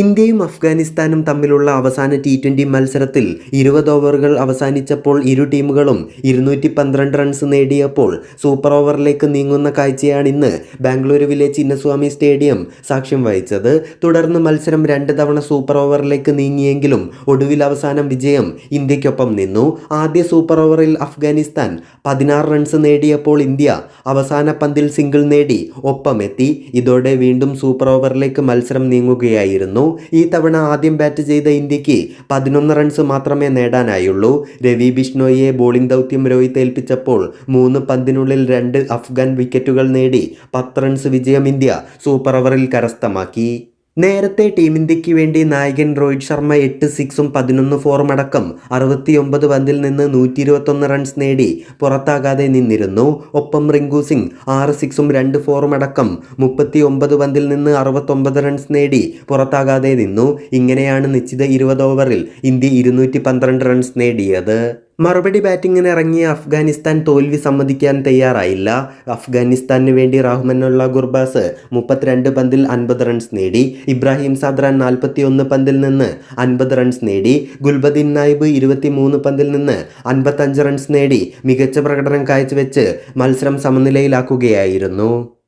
ഇന്ത്യയും അഫ്ഗാനിസ്ഥാനും തമ്മിലുള്ള അവസാന ടി ട്വന്റി മത്സരത്തിൽ ഇരുപത് ഓവറുകൾ അവസാനിച്ചപ്പോൾ ഇരു ടീമുകളും ഇരുന്നൂറ്റി പന്ത്രണ്ട് റൺസ് നേടിയപ്പോൾ സൂപ്പർ ഓവറിലേക്ക് നീങ്ങുന്ന കാഴ്ചയാണ് ഇന്ന് ബാംഗ്ലൂരുവിലെ ചിന്നസ്വാമി സ്റ്റേഡിയം സാക്ഷ്യം വഹിച്ചത്. തുടർന്ന് മത്സരം രണ്ട് തവണ സൂപ്പർ ഓവറിലേക്ക് നീങ്ങിയെങ്കിലും ഒടുവിൽ അവസാനം വിജയം ഇന്ത്യക്കൊപ്പം നിന്നു. ആദ്യ സൂപ്പർ ഓവറിൽ അഫ്ഗാനിസ്ഥാൻ പതിനാറ് റൺസ് നേടിയപ്പോൾ ഇന്ത്യ അവസാന പന്തിൽ സിംഗിൾ നേടി ഒപ്പമെത്തി. ഇതോടെ വീണ്ടും സൂപ്പർ ഓവറിലേക്ക് മത്സരം നീങ്ങുകയായിരുന്നു. ഈ തവണ ആദ്യം ബാറ്റ് ചെയ്ത ഇന്ത്യയ്ക്ക് പതിനൊന്ന് റൺസ് മാത്രമേ നേടാനായുള്ളൂ. രവി ബിഷ്ണോയിയെ ബോളിംഗ് ദൗത്യം രോഹിത് ഏൽപ്പിച്ചപ്പോൾ മൂന്ന് പന്തിനുള്ളിൽ രണ്ട് അഫ്ഗാൻ വിക്കറ്റുകൾ നേടി പത്ത് റൺസ് വിജയം ഇന്ത്യ സൂപ്പർ ഓവറിൽ കരസ്ഥമാക്കി. നേരത്തെ ടീം ഇന്ത്യയ്ക്ക് വേണ്ടി നായകൻ രോഹിത് ശർമ്മ എട്ട് സിക്സും പതിനൊന്ന് ഫോറും അടക്കം അറുപത്തിയൊമ്പത് പന്തിൽ നിന്ന് നൂറ്റി ഇരുപത്തൊന്ന് റൺസ് നേടി പുറത്താകാതെ നിന്നിരുന്നു. ഒപ്പം റിങ്കു സിംഗ് ആറ് സിക്സും രണ്ട് ഫോറും അടക്കം മുപ്പത്തി ഒമ്പത് പന്തിൽ നിന്ന് അറുപത്തൊമ്പത് റൺസ് നേടി പുറത്താകാതെ നിന്നു. ഇങ്ങനെയാണ് നിശ്ചിത ഇരുപത് ഓവറിൽ ഇന്ത്യ ഇരുന്നൂറ്റി റൺസ് നേടിയത്. മറുപടി ബാറ്റിങ്ങിന് ഇറങ്ങിയ അഫ്ഗാനിസ്ഥാൻ തോൽവി സമ്മതിക്കാൻ തയ്യാറായില്ല. അഫ്ഗാനിസ്ഥാന് വേണ്ടി റഹ്മനുള്ള ഗുർബാസ് മുപ്പത്തിരണ്ട് പന്തിൽ അൻപത് റൺസ് നേടി. ഇബ്രാഹിം സാദ്രാൻ നാൽപ്പത്തി ഒന്ന് പന്തിൽ നിന്ന് അൻപത് റൺസ് നേടി. ഗുൽബദീൻ നായിബ് ഇരുപത്തിമൂന്ന് പന്തിൽ നിന്ന് അൻപത്തഞ്ച് റൺസ് നേടി. മികച്ച പ്രകടനം കാഴ്ചവെച്ച് മത്സരം സമനിലയിലാക്കുകയായിരുന്നു.